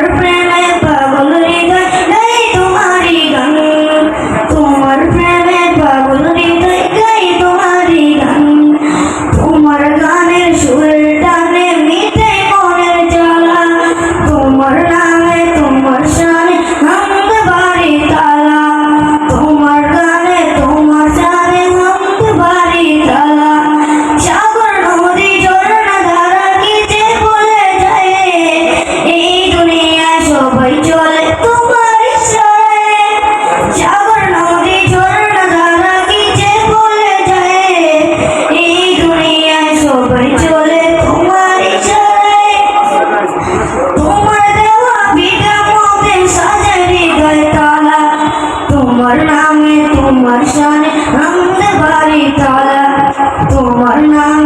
her friend. তোমার শানে হামদ বাড়ি তালা তোমার নাম